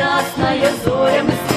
ясная зорями